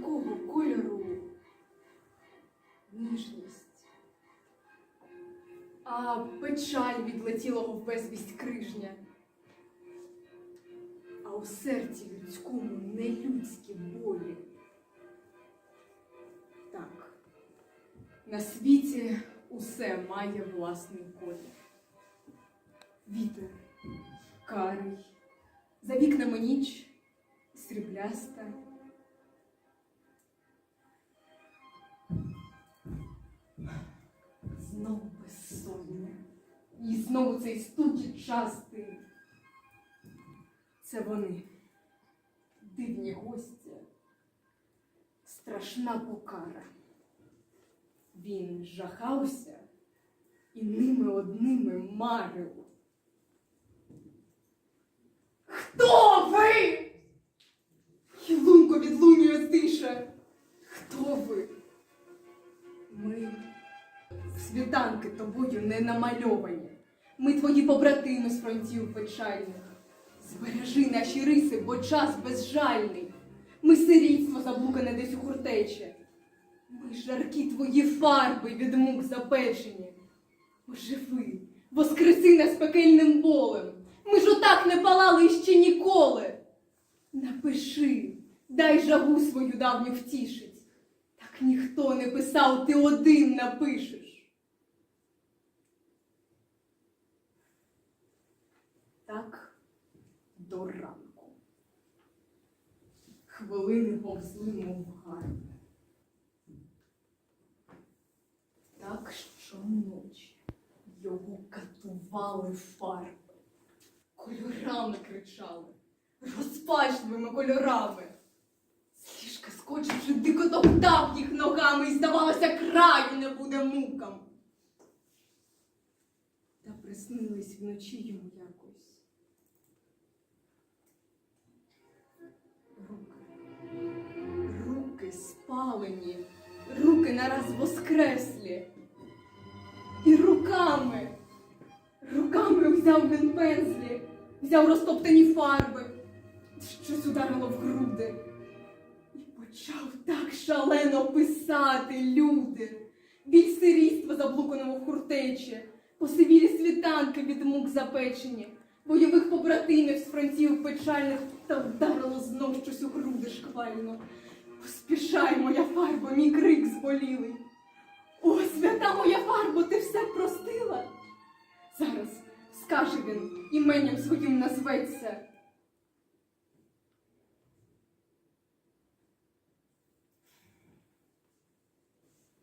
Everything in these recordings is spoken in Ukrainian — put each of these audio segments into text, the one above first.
Якого кольору ніжність, а печаль відлетілого в безвість крижня, а у серці людському нелюдські болі. Так, на світі усе має власний колір. Вітер карий, за вікнами ніч срібляста. Знову безсоння. І знову цей стукіт частий. Це вони, дивні гості, страшна покара. Він жахався і ними одними марив. Хто світанки тобою не намальовані. Ми твої побратими з фронтів печальних. Збережи наші риси, бо час безжальний. Ми сирітство заблукане десь у хуртече. Ми жаркі твої фарби від мук запечені. Оживи, воскреси нас пекельним болем. Ми ж отак не палали ще ніколи. Напиши, дай жагу свою давню втішить. Так ніхто не писав, ти один напишеш. Так до ранку. Хвилини повзли, мов гарне. Так щоночі його катували фарби, кольорами кричали, розпачливими кольорами. З ліжка скочивши, дико топтав їх ногами і, здавалося, краю не буде мукам. Та приснились вночі йому спалені, руки нараз воскреслі. І руками, руками взяв він пензлі, взяв розтоптані фарби, щось ударило в груди. І почав так шалено писати люди. Біль сирійства заблуканого в хуртечі, посивілі світанки від мук запечені, бойових побратимів з фронтів печальних та вдарило знов щось у груди шквально. Поспішай, моя фарба, мій крик зболілий. О, свята моя фарбо, ти все простила. Зараз скаже він, іменням своїм назветься.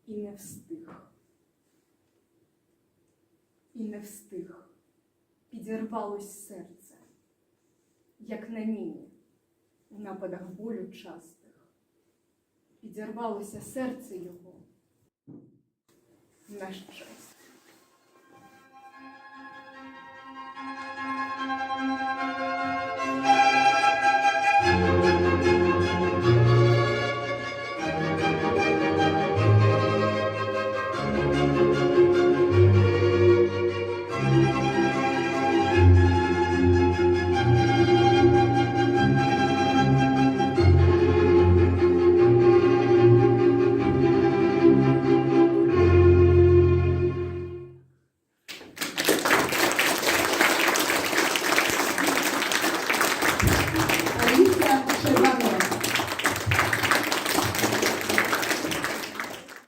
І не встиг. І не встиг. Підірвалось серце, як на міні, у нападах болю частих. Підірвалося серце його на щастя.